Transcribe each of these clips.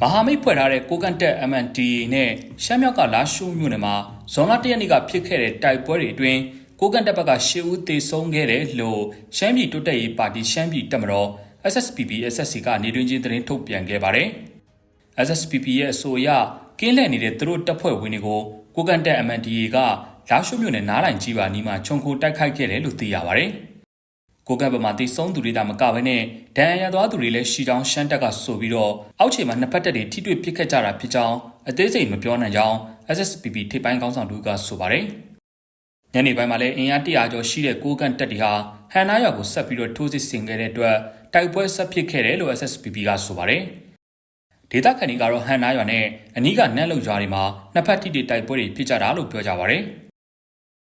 ဟာမိတ်ဖွဲ့ထားတဲ့ကိုကန်တက် MNDA နဲ့ရှမ်းမြောက်ကလာရှိုးမြို့နယ်မှာဇွန်လ၁ရက်နေ့ကဖြစ်ခဲ့တဲ့တိုက်ပွဲတွေအတွင်းကိုကန်တက်ဘက်က၈ဦးသေဆုံးခဲ့တယ်လို့ရှမ်းပြည်တိုးတက်ရေးပါတီရှမ်းပြည်တပ်မတော် SSPP SSC ကနေတွင်ချင်းသတင်းထုတ်ပြန်ခဲ့ပါတယ်။ SSPP ရဲ့အဆိုအရကင်းလှည့်နေတဲ့သူတို့တပ်ဖွဲ့ဝင်တွေကိုကိုကန်တက် MNDA ကလာရှိုးမြို့နယ်နားလိုင်ကြီးပါနီးမှာခြုံခိုတိုက်ခိုက်ခဲ့တယ်လို့သိရပါတယ်။ ကိုကပ်ဗမာတိစုံသူတွေဒါမကဘဲနဲ့ဒဏ်ရာရသွားသူတွေလည်းရှိတောင်းရှမ်းတက်ကဆိုပြီးတော့အောက်ခြေမှာနှစ်ဖက်တပ်တွေထိတွေ့ပစ်ခတ်ကြတာဖြစ်ကြောင်းအသေးစိတ်မပြောနိုင်ကြောင်း SSPP ထိပ်ပိုင်းခေါင်းဆောင်တို့ကဆိုပါတယ်။ညနေပိုင်းမှာလည်းအင်အားတရာကျော်ရှိတဲ့ကိုကန်တက်တွေဟာဟန်နာရွာကိုဆက်ပြီးတော့ထိုးစစ်ဆင်ခဲ့တဲ့အတွက်တိုက်ပွဲဆက်ဖြစ်ခဲ့တယ်လို့ SSPP ကဆိုပါတယ်။ဒေသခံတွေကတော့ဟန်နာရွာနဲ့အနီးကနက်လုံရွာတွေမှာနှစ်ဖက်ထိတွေ့တိုက်ပွဲတွေဖြစ်ကြတာလို့ပြောကြပါတယ်။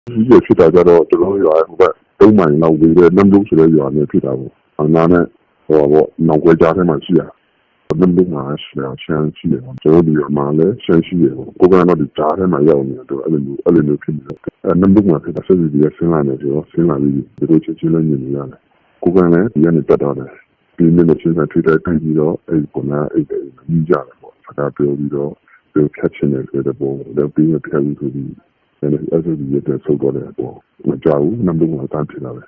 ဒီရဖြစ်တာကြတော့ကျွန်တော်ရွာဟိုဘက် ၃မိုင်လောက်ဝေးတဲ့နမ်ဒုဆိုတဲ့ရွာနဲ့ဖြစ်တာပေါ့။အနာနဲ့ဟိုပေါ့နောက်ွယ်ကြားထဲမှာရှိတာ။နမ်ဒုမှာရှိတာရှမ်းရှိတယ်။ကျွန်တော်ဒီရွာမှာလည်းရှမ်းရှိတယ်ပေါ့။ကိုကတော့ဒီကြားထဲမှာရောက်နေတော့အဲ့လိုမျိုးအဲ့လိုမျိုးဖြစ်နေတော့အဲနမ်ဒုမှာဖြစ်တာဆက်ပြီးဒီဆင်းလာနေဆိုတော့ဆင်းလာပြီးဒီလိုချင်းချင်းလည်းမြင်နေရတယ်။ကိုကလည်းဒီကနေတက်တော့တယ်။ဒီနေ့ချင်းချင်းထိတဲ့တိုင်ပြီးတော့အဲ့ဒီကအဲ့ဒီကြီးကြတယ်ပေါ့။စကားပြောပြီးတော့ပြောဖြတ်ချင်တယ်ဆိုတဲ့ပုံလည်းပြီးမဖြတ်ဘူးဆိုပြီး အဲ့ဒါအဲ့ဒီရတဲ့ဆိုတော့လည်းပေါ့မကြောက်ဘူးနံပါတ်1တန်းဖြစ်လာတယ်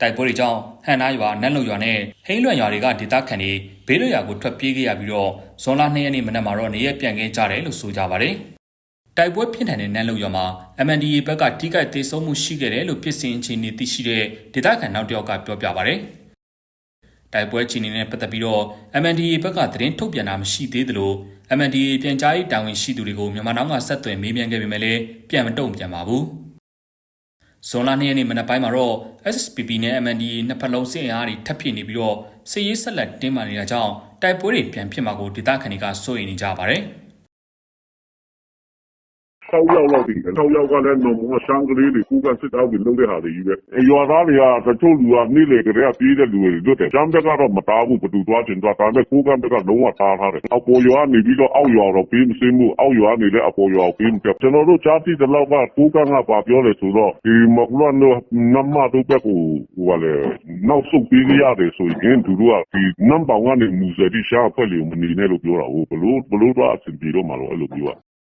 တိုက်ပွဲတွေကြောင့်ဟန်နာရွာနက်လုံရွာနဲ့ဟိန်းလွန်ရွာတွေကဒေသခံတွေဘေးလွတ်ရာကိုထွက်ပြေးခဲ့ရပြီးတော့ဇွန်လ2ရက်နေ့မနက်မှာတော့နေရက်ပြန်ခဲ့ကြတယ်လို့ဆိုကြပါတယ်။တိုက်ပွဲဖြစ်နေတဲ့နက်လုံရွာမှာ MNDA ဘက်ကတိကျသေဆုံးမှုရှိခဲ့တယ်လို့ပြည်စင်ချင်းနေသိရှိတဲ့ဒေသခံနောက်တစ်ယောက်ကပြောပြပါတယ်။ တိုက်ပွဲချီနေနဲ့ပတ်သက်ပြီးတော့ MNDA ဘက်ကသတင်းထုတ်ပြန်တာမရှိသေးသလို MNDA ပြန်ကြားရေးတာဝန်ရှိသူတွေကိုမြန်မာနိုင်ငံကဆက်သွယ်မေးမြန်းခဲ့ပေမဲ့လည်းပြန်မတုံ့ပြန်ပါဘူး။ဇွန်လ2ရက်နေ့မနက်ပိုင်းမှာတော့ SSPP နဲ့ MNDA နှစ်ဖက်လုံးစစ်အင်အားတွေထပ်ဖြစ်နေပြီးတော့စစ်ရေးဆက်လက်တင်းမာနေတာကြောင့်တိုက်ပွဲတွေပြန်ဖြစ်မှာကိုဒေသခံတွေကစိုးရိမ်နေကြပါတယ်။ 6ရောက်လောက်ဒီ6ရောက်ကလည်းနော်မရှမ်းကလေးတွေကိုကစစ်တောက်ပြီးလုပ်တဲ့ဟာတွေကြီးပဲရွာသားတွေကတချို့လူကနေ့လေကလေးကပြေးတဲ့လူတွေလွတ်တယ်ကျမ်းဘက်ကတော့မသားဘူးဘသူသွားချင်သွားဒါပေမဲ့ကိုကဘက်ကလုံးဝသားထားတယ်အပေါ်ရွာနေပြီးတော့အောက်ရွာတော့ပြေးမစင်းဘူးအောက်ရွာနေလည်းအပေါ်ရွာပြေးမပြကျွန်တော်တို့ကြားသိတဲ့လောက်ကကိုကကပါပြောလေဆိုတော့ဒီမကလွန်တို့နမတို့ဘက်ကိုဟိုကလေနောက်ဆုတ်ပြေးရတယ်ဆိုရင်သူတို့ကဒီနံပါတ်1နဲ့မူစတိရှာဖွဲ့လို့မနေနဲ့လို့ပြောတာဟုတ်ဘလို့ဘလို့တော့အဆင်ပြေတော့မှာလို့အဲ့လိုပြောတာ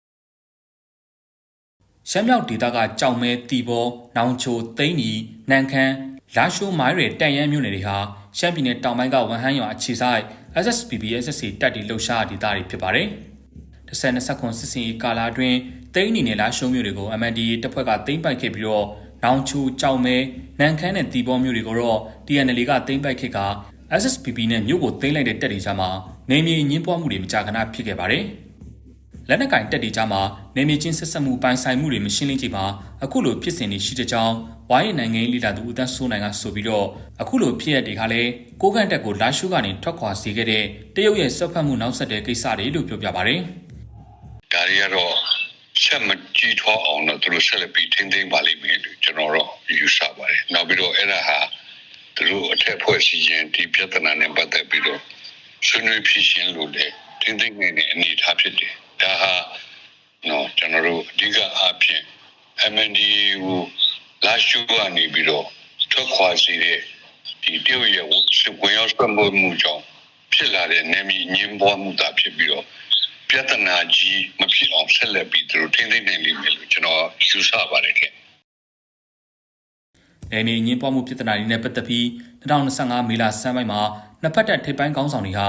ရှမ်းမြောက်ဒေသကကြောင်မဲတီဘောနောင်ချိုသိန်းနီနန်ခမ်းလာရှိုးမိုင်းရတန်ရန်မြို့နယ်တွေဟာရှမ်းပြည်နယ်တောင်ပိုင်းကဝန်ဟန်းရွာအခြေဆိုင် SSPB SSC တပ်တီလှုပ်ရှားဒေသတွေဖြစ်ပါတယ်။တစ်ဆက်နှစ်ဆက်ခွန်စစ်စင်ရေးကာလာအတွင်းသိန်းနီနဲ့လာရှိုးမြို့တွေကို MNDA တပ်ဖွဲ့ကသိမ်းပိုက်ခဲ့ပြီးတော့နောင်ချိုကြောင်မဲနန်ခမ်းနဲ့တီဘောမြို့တွေကိုတော့ TNL ကသိမ်းပိုက်ခဲ့က SSPB နဲ့မြို့ကိုသိမ်းလိုက်တဲ့တပ်တွေကြားမှာနေမြေညင်းပွားမှုတွေမကြာခဏဖြစ်ခဲ့ပါတယ်။ လက်နက်ကင်တက်တီကြားမှာနေမြေချင်းဆက်ဆက်မှုပိုင်ဆိုင်မှုတွေမရှင်းလင်းကြည့်မှာအခုလိုဖြစ်စဉ်တွေရှိတဲ့ကြောင်းဝိုင်းရနိုင်ငံရေးလီလာသူဦးတန်းစိုးနိုင်ကဆိုပြီးတော့အခုလိုဖြစ်ရတွေကလည်းကိုကန့်တက်ကိုလာရှုကနေထွက်ခွာစေခဲ့တဲ့တရုတ်ရဲ့ဆွတ်ဖက်မှုနောက်ဆက်တဲ့ကိစ္စတွေလို့ပြောပြပါဗျ။ဒါတွေကတော့ဆက်မကြည့်ထွားအောင်တော့သူတို့ဆက်လက်ပြီးထိမ့်သိမ်းပါလိမ့်မယ်လို့ကျွန်တော်တော့ယူဆပါတယ်။နောက်ပြီးတော့အဲ့ဒါဟာသူတို့အထက်ဖွဲ့စည်းခြင်းဒီပြဿနာနဲ့ပတ်သက်ပြီးတော့ဆွေးနွေးဖြစ်ရှင်လို့လေထိမ့်သိမ်းနေတဲ့အနေအထားဖြစ်တယ်။ ဒါဟာနော်ကျွန်တော်တို့အဓိကအဖြစ် MND ကိုလာရှုကနေပြီးတော့ထွက်ခွာစီတဲ့ဒီတရုတ်ရဲ့ဝင်ရောက်ဆွမ်းမှုမှုကြောင့်ဖြစ်လာတဲ့နေမီညင်းပွားမှုတာဖြစ်ပြီးတော့ပြဿနာကြီးမဖြစ်အောင်ဆက်လက်ပြီးသူတို့ထိန်းသိမ်းနိုင်လိမ့်မယ်လို့ကျွန်တော်ယူဆပါတယ်ခင်။နယ်မြေညင်းပွားမှုပြဿနာတွေနဲ့ပတ်သက်ပြီး2025မေလဆန်းပိုင်းမှာနှစ်ဖက်တပ်ထိပ်ပိုင်းခေါင်းဆောင်တွေဟာ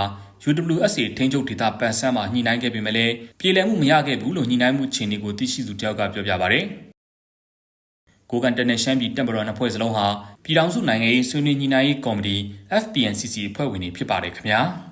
UWSA ထိန်းချုပ်ဒေသပန်ဆန်းမှာညှိနှိုင်းခဲ့ပေမဲ့လည်းပြည်လည်မှုမရခဲ့ဘူးလို့ညှိနှိုင်းမှုအခြေအနေကိုသိရှိသူတယောက်ကပြောပြပါဗျ။ကိုကန်တနက်ရှမ်းပြည်တပ်မတော်နှစ်ဖွဲ့စလုံးဟာပြည်ထောင်စုနိုင်ငံရေးဆွေးနွေးညှိနှိုင်းရေးကော်မတီ FPNCC အဖွဲ့ဝင်တွေဖြစ်ပါတယ်ခင်ဗျာ။